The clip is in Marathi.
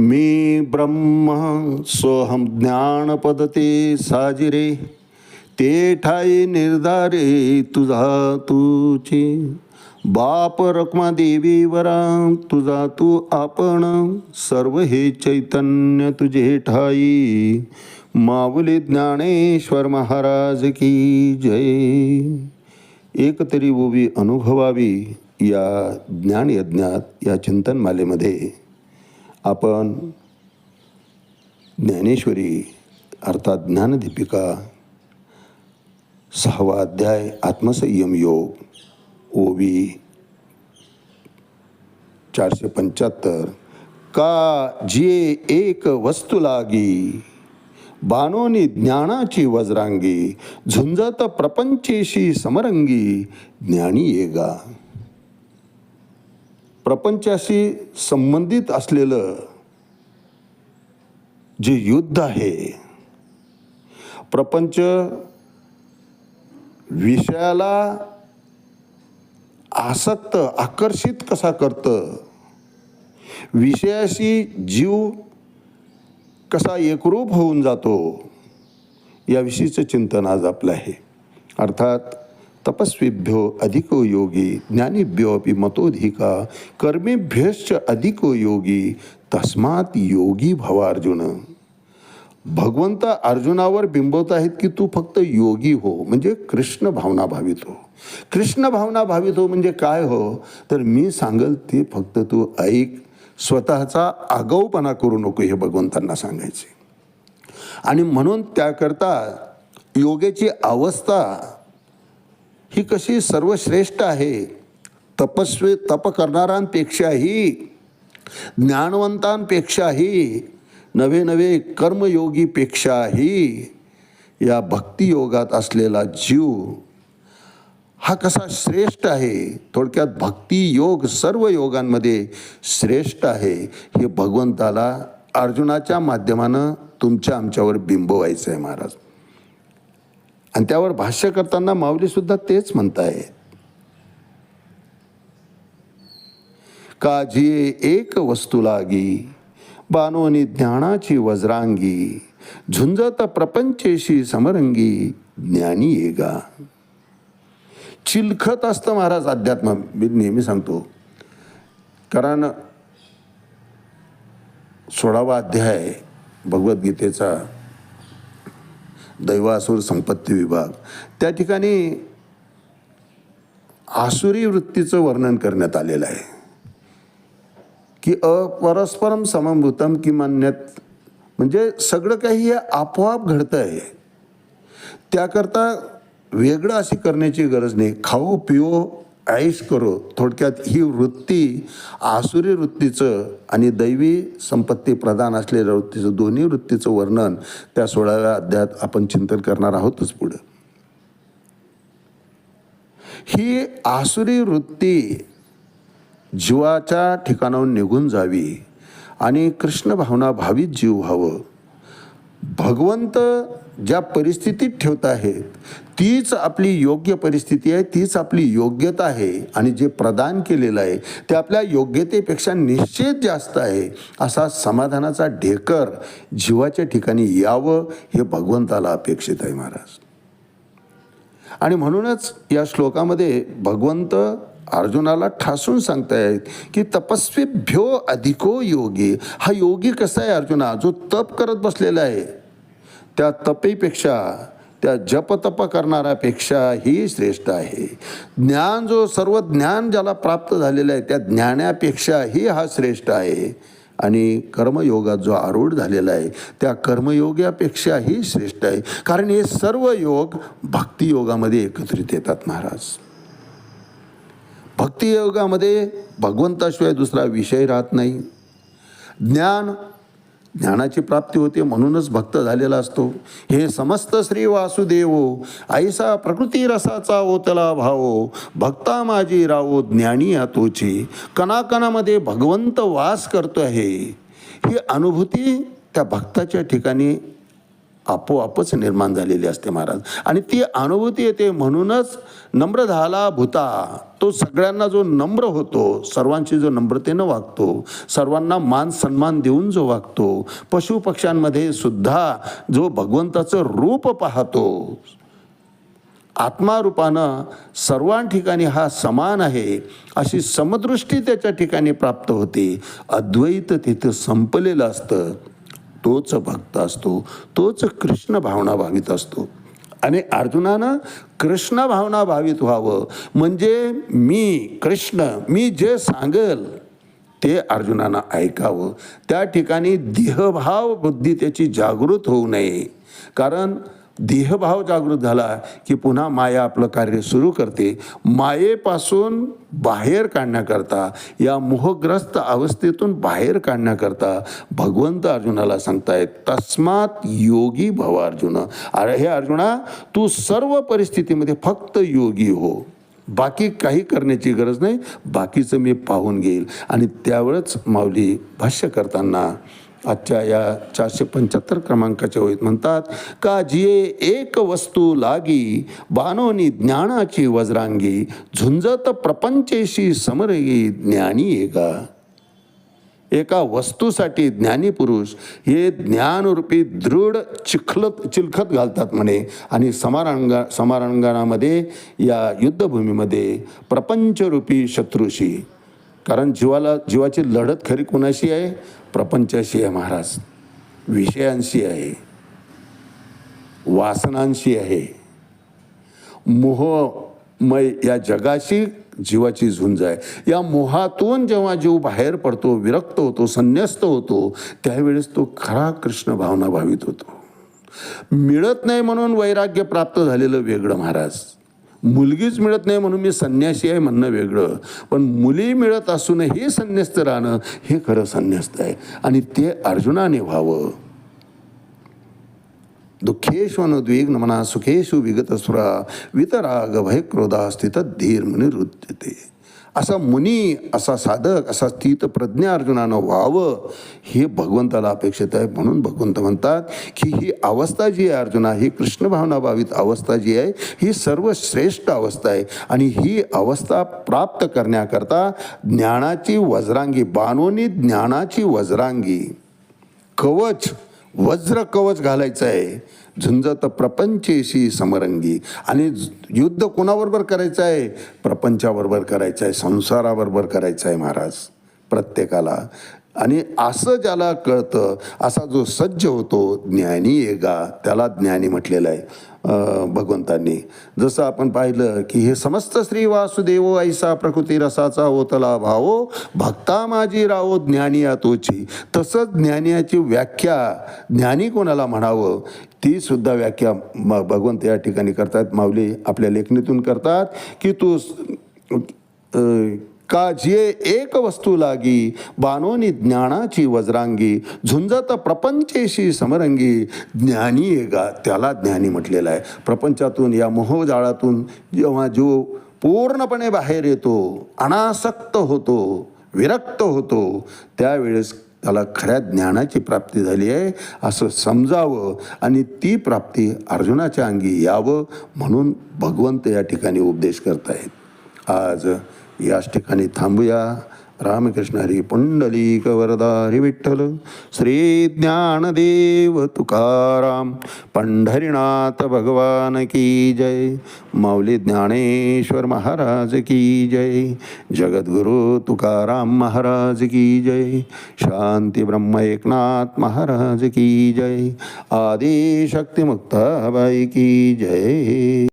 मी ब्रह्म सोहम ज्ञानपदते साजिरे ते ठाई निर्धारे तुझा तुचे. बाप रक्मा देवी वरा तुझा तू आपण सर्व हे चैतन्य तुझे ठाई. माऊली ज्ञानेश्वर महाराज की जय. एकतरी तरी अनुभवावी या ज्ञानयज्ञात या चिंतनमालेमध्ये. आपण ज्ञानेश्वरी अर्थात ज्ञानदीपिका सहावा अध्याय आत्मसंयम योग ओवी चारशे पंच्याहत्तर. का जे एक वस्तू लागी बाणोनी ज्ञानाची वज्रांगी झुंजत प्रपंचेशी समरंगी ज्ञानी येगा प्रपंचाशी संबंधित असलेलं जे युद्ध आहे प्रपंच विषयाला आसक्त आकर्षित कसा करतं? विषयाशी जीव कसा एकरूप होऊन जातो? याविषयीचं चिंतन आज आपलं आहे. अर्थात तपस्विभ्यो अधिको योगी ज्ञानीभ्यो अपि मतोधिका कर्मेभ्यश्च अधिको योगी तस्मात योगी भव अर्जुन। भगवंत अर्जुनावर बिंबवत आहेत की तू फक्त योगी हो म्हणजे कृष्ण भावना भावित हो. कृष्ण भावना भावित हो म्हणजे काय हो? तर मी सांगल ते फक्त तू ऐक स्वतःचा आगाऊपणा करू नको हे भगवंतांना सांगायचे. आणि म्हणून त्याकरता योगेची अवस्था ही कशी सर्वश्रेष्ठ आहे? तपस्वी तप करणाऱ्यांपेक्षाही ज्ञानवंतांपेक्षाही नवे नवे कर्मयोगीपेक्षाही या भक्तियोगात असलेला जीव हा कसा श्रेष्ठ आहे? थोडक्यात भक्ती योग सर्व योगांमध्ये श्रेष्ठ आहे. हे भगवंताला अर्जुनाच्या माध्यमानं तुमच्या आमच्यावर बिंबवायचं आहे महाराज. आणि त्यावर भाष्य करताना माऊलीसुद्धा तेच म्हणताय काजी एक वस्तू लागी बानोनी ज्ञानाची वज्रांगी झुंजत प्रपंचेशी समरंगी ज्ञानी येगा चिलखत असतं महाराज अध्यात्म मी नेहमी सांगतो. कारण सोळावा अध्याय भगवद्गीतेचा दैवासुर संपत्ती विभाग. त्या ठिकाणी आसुरी वृत्तीचं वर्णन करण्यात आलेलं आहे. की अपरस्परम समभूतम किमान्यत. म्हणजे सगळं काही हे आपोआप घडतं आहे त्याकरता वेगळं अशी करण्याची गरज नाही. खाऊ पिऊ ऐश करो. थोडक्यात ही वृत्ती आसुरी वृत्तीचं आणि दैवी संपत्ती प्रदान असलेल्या वृत्तीचं दोन्ही वृत्तीचं वर्णन त्या सोळाव्या अध्यायात आपण चिंतन करणार आहोतच पुढं. ही आसुरी वृत्ती जीवाच्या ठिकाणाहून निघून जावी आणि कृष्ण भावना भावित जीव व्हावं. भगवंत ज्या परिस्थितीत ठेवत आहेत तीच आपली योग्य परिस्थिती आहे तीच आपली योग्यता आहे आणि जे प्रदान केलेलं आहे ते आपल्या योग्यतेपेक्षा निश्चित जास्त आहे असा समाधानाचा ढेकर जीवाच्या ठिकाणी यावं हे भगवंताला अपेक्षित आहे महाराज. आणि म्हणूनच या श्लोकामध्ये भगवंत अर्जुनाला ठासून सांगतायत की तपस्वीभ्यो अधिको योगी. हा योगी कसा आहे अर्जुना? जो तप करत बसलेला आहे. त्या तपेपेक्षा त्या जपतप करणाऱ्यापेक्षाही श्रेष्ठ आहे. ज्ञान जो सर्व ज्ञान ज्याला प्राप्त झालेलं आहे त्या ज्ञानापेक्षाही हा श्रेष्ठ आहे. आणि कर्मयोगात जो आरूढ झालेला आहे त्या कर्मयोगापेक्षाही श्रेष्ठ आहे. कारण हे सर्व योग भक्तियोगामध्ये एकत्रित येतात महाराज. भक्तियोगामध्ये भगवंताशिवाय दुसरा विषय राहत नाही. ज्ञान ज्ञानाची प्राप्ती होते म्हणूनच भक्त झालेला असतो. हे समस्त श्री वासुदेव ऐसा प्रकृती रसाचा ओतला भावो भक्ता माझी रावो ज्ञानी आतोची कणाकणामध्ये भगवंत वास करतो आहे ही अनुभूती त्या भक्ताच्या ठिकाणी आपोआपच निर्माण झालेली असते महाराज. आणि ती अनुभूती येते म्हणूनच नम्र झाला भूता. तो सगळ्यांना जो नम्र होतो सर्वांशी जो नम्रतेनं वागतो सर्वांना मान सन्मान देऊन जो वागतो पशुपक्ष्यांमध्ये सुद्धा जो भगवंताचं रूप पाहतो आत्मारूपानं सर्वां ठिकाणी हा समान आहे अशी समदृष्टी त्याच्या ठिकाणी प्राप्त होते. अद्वैत तिथं संपलेलं असतं. तोच भक्त असतो तोच कृष्ण भावना भावित असतो. आणि अर्जुनानं कृष्ण भावना भावित व्हावं. म्हणजे मी कृष्ण मी जे सांगेल ते अर्जुनानं ऐकावं. त्या ठिकाणी देहभाव बुद्धी त्याची जागृत होऊ नये. कारण देहभाव जागृत झाला की पुन्हा माया आपलं कार्य सुरू करते. मायेपासून बाहेर काढण्याकरता या मोहग्रस्त अवस्थेतून बाहेर काढण्याकरता भगवंत अर्जुनाला सांगतायत तस्मात योगी भव अर्जुन. अरे हे अर्जुना तू सर्व परिस्थितीमध्ये फक्त योगी हो. बाकी काही करण्याची गरज नाही बाकीचं मी पाहून घेईल. आणि त्यावेळेच माऊली भाष्य करताना आजच्या या चारशे पंच्याहत्तर क्रमांकाच्या ओळीत म्हणतात का जिये एक वस्तू लागी बानोनी ज्ञानाची वज्रांगी झुंजत प्रपंचेशी समरगी ज्ञानी एका एका वस्तूसाठी ज्ञानी पुरुष हे ज्ञानरूपी दृढ चिखलत चिलखत घालतात म्हणे. आणि समारांगा समारांगणामध्ये या युद्धभूमीमध्ये प्रपंचरूपी शत्रूशी कारण जीवाला जीवाची लढत खरी कुणाशी आहे? प्रपंचाशी आहे महाराज. विषयांशी आहे. वासनांशी आहे. मोहमय या जगाशी जीवाची झुंज आहे. या मोहातून जेव्हा जीव बाहेर पडतो विरक्त होतो संन्यस्त होतो त्यावेळेस तो खरा कृष्ण भावना भावित होतो. मिळत नाही म्हणून वैराग्य प्राप्त झालेलं वेगळं महाराज. मुलगीच मिळत नाही म्हणून मी संन्यासी आहे म्हणणं वेगळं. पण मुली मिळत असूनही संन्यस्त राहणं हे खरं संन्यस्त आहे. आणि ते अर्जुनाने व्हावं. दुःखेषु अनुद्विग्न मना सुखेषु विगतसुरा वितराग भयक्रोधा स्थित धीर निरुद्यते रुद्यते असा मुनी असा साधक असा स्थित प्रज्ञा अर्जुनानं व्हावं हे भगवंताला अपेक्षित आहे. म्हणून भगवंत म्हणतात की ही अवस्था जी आहे अर्जुना ही कृष्ण भावना भावित अवस्था जी आहे ही सर्वश्रेष्ठ अवस्था आहे. आणि ही अवस्था प्राप्त करण्याकरता ज्ञानाची वज्रांगी बाणोनी ज्ञानाची वज्रांगी कवच वज्र कवच घालायचं आहे झुंजत प्रपंचेशी समरंगी. आणि युद्ध कोणाबरोबर करायचं आहे प्रपंचाबरोबर करायचं आहे संसाराबरोबर करायचं आहे महाराज. प्रत्येकाला आणि असं ज्याला कळतं असा जो सज्ज होतो ज्ञानी येगा त्याला ज्ञानी म्हटलेलं आहे भगवंतांनी. जसं आपण पाहिलं की हे समस्त श्री वासुदेव ऐसा प्रकृती रसाचा ओतला भावो भक्ता माझी रावो ज्ञानी या तोची तसंच ज्ञानियाची व्याख्या ज्ञानी कोणाला म्हणावं ती सुद्धा व्याख्या म- भगवंत या ठिकाणी करतात. माऊली आपल्या लेखणीतून करतात की तू का जे एक वस्तू लागी? बानोनी ज्ञानाची वज्रांगी झुंजत प्रपंचेशी समरंगी. ज्ञानी एका त्याला ज्ञानी म्हटलेलं आहे. प्रपंचातून या मोहजाळातून जेव्हा जीव पूर्णपणे बाहेर येतो अनासक्त होतो विरक्त होतो त्यावेळेस त्याला खऱ्या ज्ञानाची प्राप्ती झाली आहे. असं समजावं आणि ती प्राप्ती अर्जुनाच्या अंगी यावं म्हणून भगवंत या ठिकाणी उपदेश करतायत. आज याच ठिकाणी थांबूया रामकृष्ण हरी पुंडलिक वरदा हरी विठ्ठल श्री ज्ञानदेव तुकाराम पंढरीनाथ भगवान की जय माऊली ज्ञानेश्वर महाराज की जय जगद्गुरु तुकाराम महाराज की जय शांती ब्रह्म एकनाथ महाराज की जय आदिशक्तिमुक्ताबाई की जय